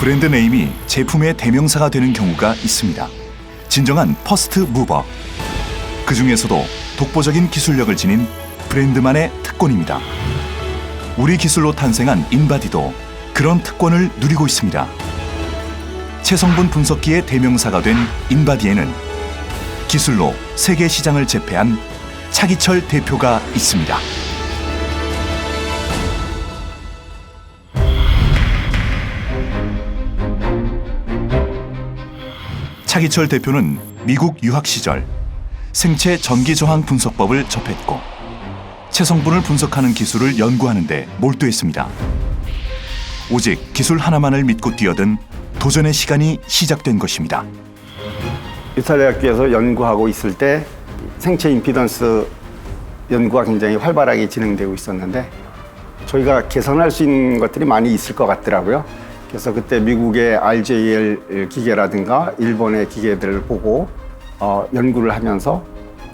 브랜드 네임이 제품의 대명사가 되는 경우가 있습니다. 진정한 퍼스트 무버. 그 중에서도 독보적인 기술력을 지닌 브랜드만의 특권입니다. 우리 기술로 탄생한 인바디도 그런 특권을 누리고 있습니다. 체성분 분석기의 대명사가 된 인바디에는 기술로 세계 시장을 제패한 차기철 대표가 있습니다. 차기철 대표는 미국 유학 시절 생체 전기 저항 분석법을 접했고 체성분을 분석하는 기술을 연구하는 데 몰두했습니다. 오직 기술 하나만을 믿고 뛰어든 도전의 시간이 시작된 것입니다. 유탈대학교에서 연구하고 있을 때 생체 임피던스 연구가 굉장히 활발하게 진행되고 있었는데 저희가 개선할 수 있는 것들이 많이 있을 것 같더라고요. 그래서 그때 미국의 RJL 기계라든가 일본의 기계들을 보고 어, 연구를 하면서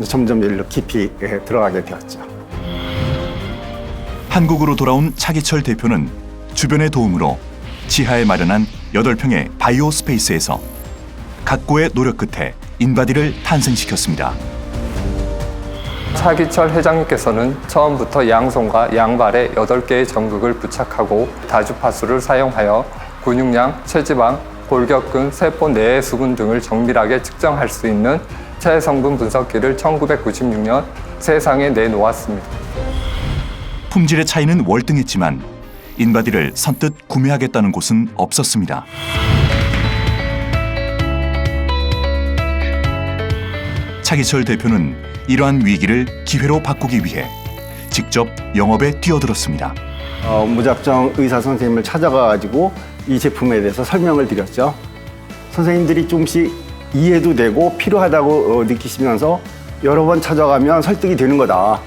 점점 일로 깊이 예, 들어가게 되었죠. 한국으로 돌아온 차기철 대표는 주변의 도움으로 지하에 마련한 8평의 바이오 스페이스에서 각고의 노력 끝에 인바디를 탄생시켰습니다. 차기철 회장님께서는 처음부터 양손과 양발에 8개의 전극을 부착하고 다주파수를 사용하여 근육량, 체지방, 골격근, 세포 내의 수분 등을 정밀하게 측정할 수 있는 체성분 분석기를 1996년 세상에 내놓았습니다. 품질의 차이는 월등했지만 인바디를 선뜻 구매하겠다는 곳은 없었습니다. 차기철 대표는 이러한 위기를 기회로 바꾸기 위해 직접 영업에 뛰어들었습니다. 어, 무작정 의사 선생님을 찾아가가지고 이 제품에 대해서 설명을 드렸죠. 선생님들이 조금씩 이해도 되고 필요하다고 어, 느끼시면서 여러 번 찾아가면 설득이 되는 거다.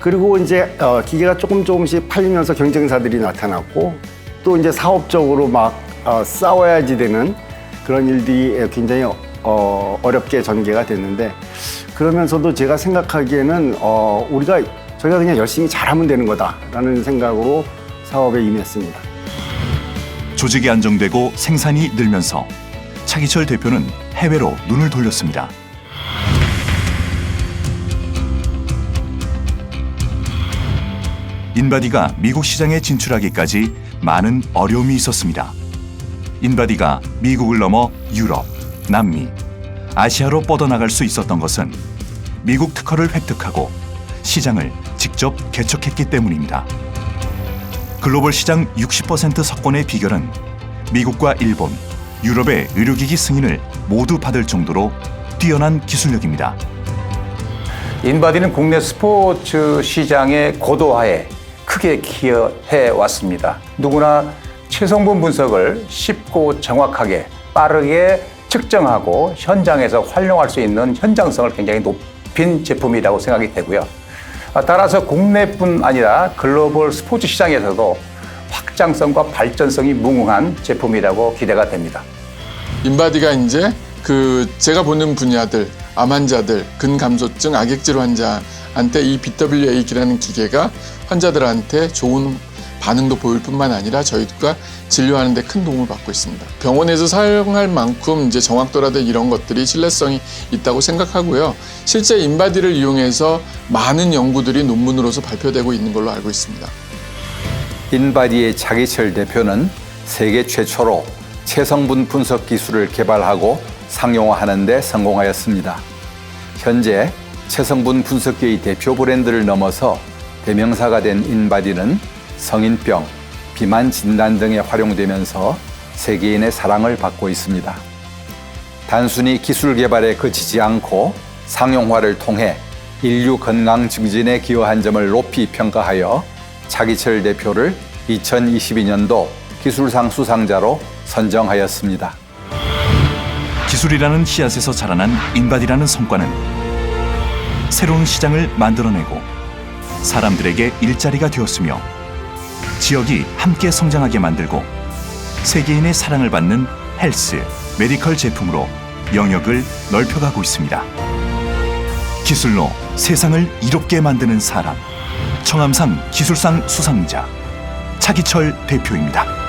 그리고 이제 어, 기계가 조금 조금씩 팔리면서 경쟁사들이 나타났고 또 이제 사업적으로 막 어, 싸워야지 되는 그런 일들이 굉장히 어, 어렵게 전개가 됐는데 그러면서도 제가 생각하기에는 어, 우리가 저희가 그냥 열심히 잘하면 되는 거다라는 생각으로 사업에 임했습니다. 조직이 안정되고 생산이 늘면서 차기철 대표는 해외로 눈을 돌렸습니다. 인바디가 미국 시장에 진출하기까지 많은 어려움이 있었습니다. 인바디가 미국을 넘어 유럽, 남미, 아시아로 뻗어나갈 수 있었던 것은 미국 특허를 획득하고 시장을 직접 개척했기 때문입니다. 글로벌 시장 60% 석권의 비결은 미국과 일본, 유럽의 의료기기 승인을 모두 받을 정도로 뛰어난 기술력입니다. 인바디는 국내 스포츠 시장의 고도화에 크게 기여해 왔습니다. 누구나 체성분 분석을 쉽고 정확하게 빠르게 측정하고 현장에서 활용할 수 있는 현장성을 굉장히 높인 제품이라고 생각이 되고요. 아, 따라서 국내뿐 아니라 글로벌 스포츠 시장에서도 확장성과 발전성이 무궁한 제품이라고 기대가 됩니다. 인바디가 이제 그 제가 보는 분야들 암 환자들 근감소증 악액질 환자한테 이 BWA기라는 기계가 환자들한테 좋은 반응도 보일 뿐만 아니라 저희가 진료하는 데 큰 도움을 받고 있습니다. 병원에서 사용할 만큼 이제 정확도라든 이런 것들이 신뢰성이 있다고 생각하고요. 실제 인바디를 이용해서 많은 연구들이 논문으로서 발표되고 있는 걸로 알고 있습니다. 인바디의 차기철 대표는 세계 최초로 체성분 분석 기술을 개발하고 상용화하는 데 성공하였습니다. 현재 체성분 분석기의 대표 브랜드를 넘어서 대명사가 된 인바디는 성인병, 비만 진단 등에 활용되면서 세계인의 사랑을 받고 있습니다. 단순히 기술 개발에 그치지 않고 상용화를 통해 인류 건강 증진에 기여한 점을 높이 평가하여 차기철 대표를 2022년도 기술상 수상자로 선정하였습니다. 기술이라는 씨앗에서 자라난 인바디라는 성과는 새로운 시장을 만들어내고 사람들에게 일자리가 되었으며 지역이 함께 성장하게 만들고 세계인의 사랑을 받는 헬스, 메디컬 제품으로 영역을 넓혀가고 있습니다. 기술로 세상을 이롭게 만드는 사람. 청암상 기술상 수상자 차기철 대표입니다.